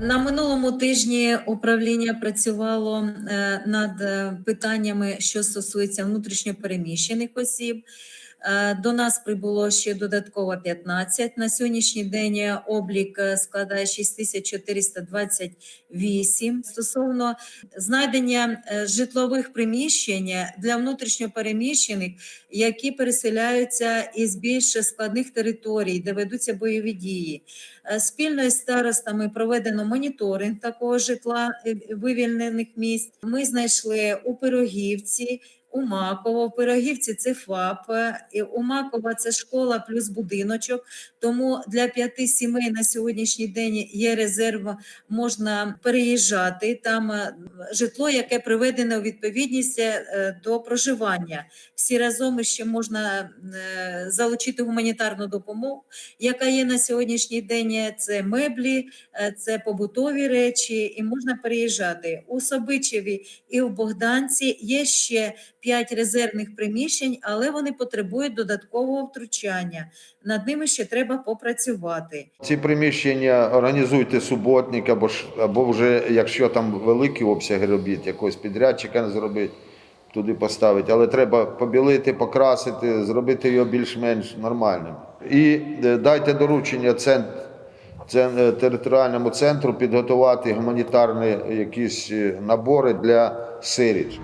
На минулому тижні управління працювало е, над е, питаннями, що стосується внутрішньопереміщених осіб. Е, До нас прибуло ще додатково 15. На сьогоднішній день облік е, складає 6428. Стосовно знайдення е, житлових приміщень для внутрішньопереміщених, які переселяються із більш складних територій, де ведуться бойові дії. Спільно із старостами проведено моніторинг такого житла вивільнених місць. Ми знайшли у Пирогівці, у Маково. В Пирогівці це ФАП, е, у Макова це школа плюс будиночок. Тому для п'яти сімей на сьогоднішній день є резерв, можна переїжджати. Там е, житло, яке приведене у відповідність е, до проживання. Всі разом ще можна залучити гуманітарну допомогу яка є на сьогоднішній день. Це меблі, це побутові речі, і можна переїжджати. У Собичеві і у Богданці є ще п'ять резервних приміщень, але вони потребують додаткового втручання. Над ними ще треба попрацювати. Ці приміщення організуйте суботник, або ж або вже якщо там великі обсяги робіт, якогось підрядчика зробити, туди поставити. Але треба побілити, покрасити, зробити його більш-менш нормальним. І е, дайте доручення центр, це, територіальному центру підготувати гуманітарні якісь е, набори для сиріт.